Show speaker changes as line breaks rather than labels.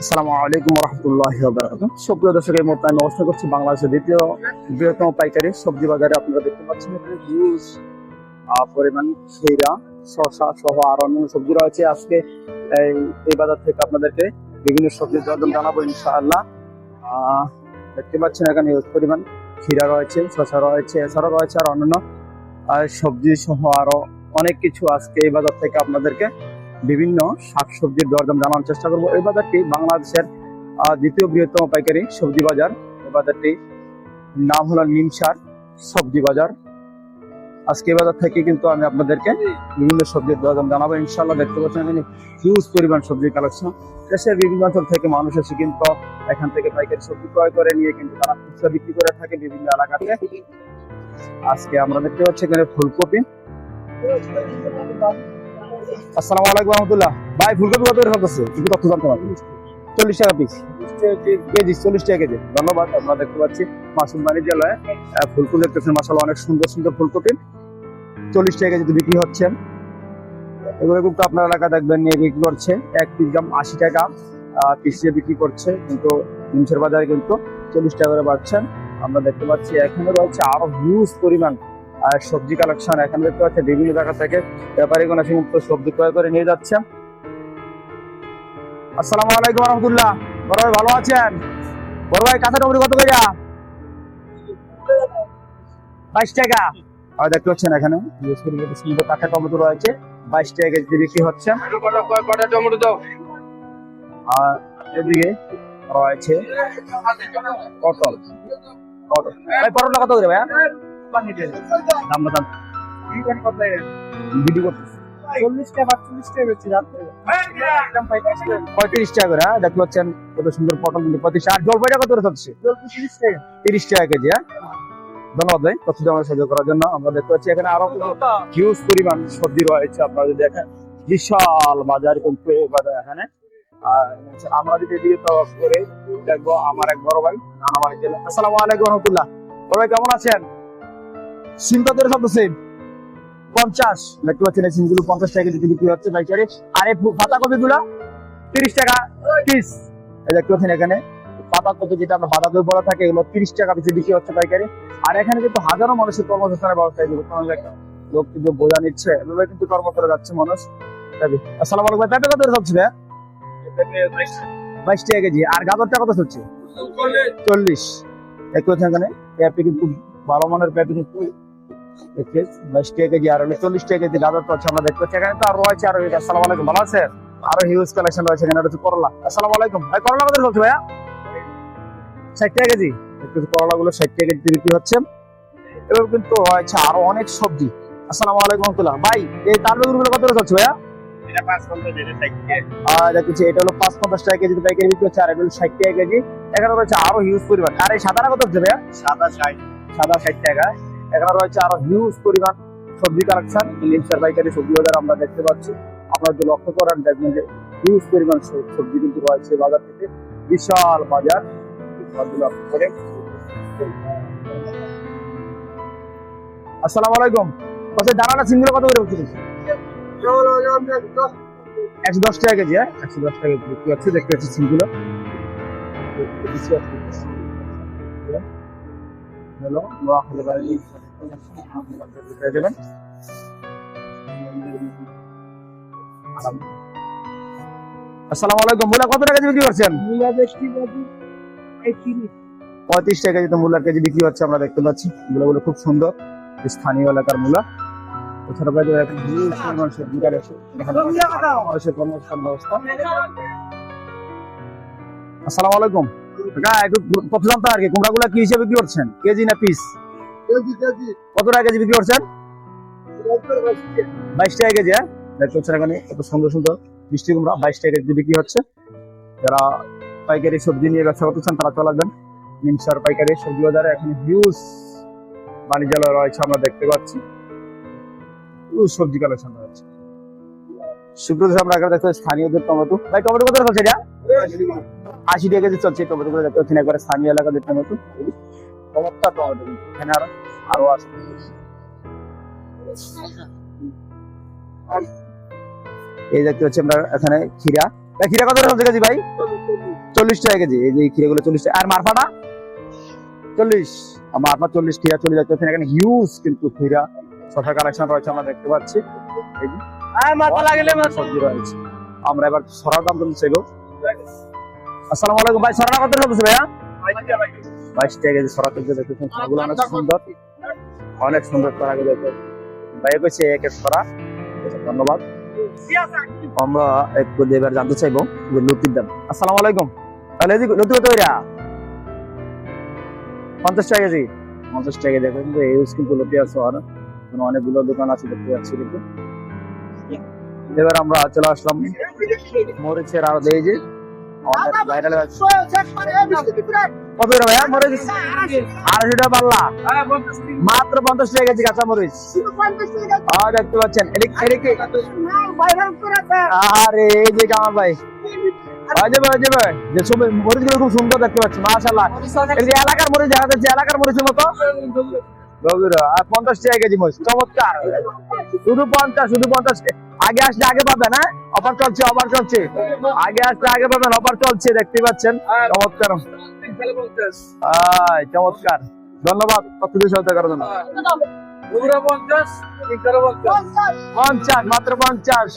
আসসালামু আলাইকুম সুপ্রিয় দর্শক, এই মুহূর্তে আমি অবস্থান করছি বাংলাদেশের দ্বিতীয় বৃহত্তম পাইকারি সবজি বাজারে। আপনারা দেখতে পাচ্ছেন এখানে হিউজ পরিমাণ শসা সহ আর অন্যান্য সবজি রয়েছে। আজকে এই এই বাজার থেকে আপনাদেরকে বিভিন্ন সবজির দরদাম জানাব ইনশাআল্লাহ। দেখতে পাচ্ছেন এখানে হিউজ পরিমাণ ক্ষীরা রয়েছে, শসা রয়েছে, এছাড়াও রয়েছে আর অন্যান্য সবজি সহ আরও অনেক কিছু আজকে এই বাজার থেকে আপনাদেরকে বিভিন্ন শাকসবজির দরদাম জানার চেষ্টা করব। এই বাজারটি বাংলাদেশের দ্বিতীয় বৃহত্তম পাইকারি সবজি বাজার। এই বাজারটি নাম হলো নিমসার সবজি বাজার। আজকে বাজার থেকে কিন্তু আমি আপনাদেরকে বিভিন্ন সবজির দরদাম জানাব। ইনশাল্লাহ দেখতে পাচ্ছেন এখানে হিউজ পরিমাণ সবজি কালেকশন। দেশের বিভিন্ন অঞ্চল থেকে মানুষ এসে কিন্তু এখান থেকে পাইকারি সবজি ক্রয় করে নিয়ে কিন্তু তারা খুচরা বিক্রি করে থাকে বিভিন্ন এলাকাতে। আজকে আমরা দেখতে পাচ্ছি এখানে ফুলকপি। আসসালামু আলাইকুম ভাই, ফুলকপি কত থাকতেছে একটু তথ্য জানতে পারি চল্লিশ টাকা পিস কেজি, চল্লিশ টাকা কেজি। ধন্যবাদ দেখতে পাচ্ছি জেলায় ফুলকপি দেখতেছেন। মাসাল অনেক সুন্দর সুন্দর ফুলকপি। চল্লিশ টাকা বিক্রি হচ্ছে। এগুলো কিন্তু আপনার এলাকা দেখবেন, নিয়ে বিক্রি করছে। এক পিস দাম আশি টাকা পিস বিক্রি করছে। কিন্তু বাজারে কিন্তু চল্লিশ টাকা করে পাচ্ছেন আমরা দেখতে পাচ্ছি, এখানে রয়েছে আরও হিউজ পরিমাণ আহ, সবজি কালেকশন এখানে দেখতে পাচ্ছি বিভিন্ন জায়গা থেকে ব্যাপারীগণ সমস্ত সবজি ক্রয় করে নিয়ে যাচ্ছে। আসসালামু আলাইকুম রহমতুল্লাহ। বড় ভাই ভালো আছেন? বড় ভাই কাঁচা টমেটো কত করে বাইশ টাকা। আর দেখতে পাচ্ছেন এখানে কাঁচা টমেটো রয়েছে বাইশ টাকা কেজি বিক্রি হচ্ছে। আর এদিকে রয়েছে পটল। পটল। ভাই পটলটা কত করে ভাইয়া? দাম দাম ভিডিও করতেছি।
চল্লিশ টাকা চল্লিশ টাকা বেশি পঁয়ত্রিশ টাকা
করে হ্যাঁ? দেখতে পাচ্ছেন কত সুন্দর পটল কিন্তু পঁয়ত্রিশ আর জলপাইটা কত করে থাকছে
তিরিশ টাকা।
তিরিশ টাকা কেজি হ্যাঁ? ধন্যবাদ ভাই তথ্য আমাদের সাহায্য করার জন্য। আমরা দেখতে পাচ্ছি এখানে আরও হিউজ পরিমাণ সবজি রয়েছে। আপনারা যদি দেখেন বিশাল বাজার কিন্তু বাজার এখানে। আর আমরা যদি এদিকে তরফ করে দেখব আমার এক বড় ভাই নানা ভাই আসসালামু আলাইকুম রহমতুল্লাহ। বড় ভাই কেমন আছেন? সিম কত সব সিম পঞ্চাশ। দেখতে পাচ্ছেন এই সিমগুলো পঞ্চাশ টাকা কেজি বিক্রি হচ্ছে পাইকারি আর এই পাতা তিরিশ টাকা পিস দেখতে পাচ্ছেন এখানে পাতা কপি যেটা আমরা বাঁধাকপি বলা থাকে এগুলো তিরিশ টাকা পিসে বিক্রি হচ্ছে পাইকারি আর এখানে কিন্তু হাজারো মানুষের কর্মসংস্থানের ব্যবস্থা কোনো একটা লোক কিন্তু বোঝা নিচ্ছে এভাবে কিন্তু কর্ম করে যাচ্ছে মানুষ। আসসালামু আলাইকুম পেঁপে কত বাইশ টাকা কেজি। আর গাজরটা কত হচ্ছে চল্লিশ। একটু এখানে পেঁপে কিন্তু ভালো মানের পেঁপে কিন্তু দেখতে বাইশ টাকা কেজি আর চল্লিশ টাকা কেজি গাজর পাচ্ছে আমরা দেখতে পাচ্ছি। এখানে তো আরও রয়েছে আরও আসসালামু আলাইকুম ভালো আছে আরও হিউজ কালেকশন রয়েছে এখানে রয়েছে করলা। আসসালামু আলাইকুম। ভাই করলা কত চলছে ভাইয়া? ষাট টাকা কেজি। একটু করলা গুলো ষাট টাকা কেজি বিক্রি হচ্ছে। এবার কিন্তু রয়েছে আরও অনেক সবজি। আসসালামু আলাইকুম রহমতুল্লাহ। ভাই এই তাল বেগুন কত চলছে ভাইয়া?
এটা
আর দেখছি হলো পাঁচ পঞ্চাশ টাকা কেজি পাইকারি বিক্রি হচ্ছে আর এটা হলো ষাট টাকা কেজি। এখানে রয়েছে আরও হিউজ পরিমাণ। আর এই সাদাটা কত হচ্ছে ভাইয়া?
সাদা ষাট।
সাদা ষাট টাকা। এখানে রয়েছে আরও হিউজ পরিমাণ সবজি কালেকশন লিমসার পাইকারি সবজি বাজার আমরা দেখতে পাচ্ছি। আপনারা যদি লক্ষ্য করেন, দেখবেন যে হিউজ পরিমাণ সবজি কিন্তু রয়েছে বাজার থেকে। বিশাল বাজার। আসসালামু আলাইকুম। কত দানাটা সিঙ্গুলো কত করে বিক্রি একশো দশ টাকা কেজি হ্যাঁ? একশো দশ টাকা দেখতে পাচ্ছি সিমগুলো বাড়ি পেয়ে যাবেন। আসসালামু আলাইকুম। মূলা কত টাকা কেজি বিক্রি করছেন?
মূলা বেশি
পঁয়ত্রিশ টাকা কেজি তো মূলার কেজি বিক্রি হচ্ছে আমরা দেখতে পাচ্ছি। মূলাগুলো খুব সুন্দর স্থানীয় এলাকার মূলা। এছাড়া বাইরে মানুষের ব্যবস্থা। আসসালামু আলাইকুম। আর কি কুমড়াগুলা কি হিসেবে বিক্রি করছেন? কেজি না পিস কত টাকা কেজি বিক্রি করছেন? বাইশ টাকা কেজি হ্যাঁ? দেখতে এখানে এত সুন্দর সুন্দর মিষ্টি কুমড়া বাইশ টাকা কেজি বিক্রি হচ্ছে। যারা পাইকারি সবজি নিয়ে ব্যবসা করতেছেন তারা চলে আসবেন নিমসার পাইকারি সবজি বাজারে। এখন হিউজ বাণিজ্যালয় রয়েছে আমরা দেখতে পাচ্ছি। সবজি কালেকশন রয়েছে। সুব্রত আমরা এখানে দেখতে স্থানীয়দের টমেটো। ভাই টমেটো কত চলছে এটা? আশি টাকা কেজি চলছে টমেটো গুলো দেখতে পাচ্ছেন একবারে স্থানীয় এলাকাদের টমেটো চমৎকার টমেটো এখানে আরও আরও আছে। এই দেখতে আমরা এখানে ভাই খিরা কত করে কেজি ভাই? চল্লিশ টাকা কেজি। এই যে খিরাগুলো চল্লিশ টাকা। আর মারফাটা? চল্লিশ। চল্লিশ খিরা চলে যাচ্ছে এখানে হিউজ কিন্তু খিরা শশা কালেকশন রয়েছে আমরা দেখতে পাচ্ছি। এই
মাথা লাগলে
সবজি রয়েছে। আমরা এবার সরার দাম চাইব? আসসালামু আলাইকুম। ভাই সরাটা কত ভাইয়া? বাইশ টাকা কেজি সরা চলছে দেখতেছেন? সবগুলো অনেক সুন্দর। অনেক সুন্দর ভাই কইছে এক এক সরা ধন্যবাদ। আমরা একটু এবার জানতে চাইব যে লতির দাম। আসসালামু আলাইকুম। তাহলে এই যে লতি কত এরা পঞ্চাশ টাকা কেজি। পঞ্চাশ টাকা দেখেন ইউজ কিন্তু লতি আছে আর অনেকগুলো দোকান আছে দেখতে পাচ্ছি কিন্তু। এবার আমরা চলে আসলাম। মরিচের আর এই যে। অনেক ভাইরাল কত করে ভাইয়া মরিচ। আড়াইশো। টাকা পাল্লা। মাত্র পঞ্চাশ টাকা কেজি কাঁচা মরিচ। দেখতে পাচ্ছেন। আরে এই যে কামাল ভাই। হয়ে হয়ে খুব সুন্দর দেখতে পাচ্ছি যে এলাকার মরিচ দেখা যাচ্ছে এলাকার মরিচের মতো। গভীর। আর পঞ্চাশ টাকা কেজি মরিচ। চমৎকার। শুধু পঞ্চাশ শুধু পঞ্চাশ আগে আসলে আগে পাবেন হ্যাঁ? অফার চলছে অফার চলছে। আগে আসলে আগে পাবেন অফার চলছে দেখতে পাচ্ছেন। চমৎকার। চমৎকার। ধন্যবাদ সবকিছু সহায়তা করার জন্য।
পঞ্চাশ।
পঞ্চাশ মাত্র পঞ্চাশ।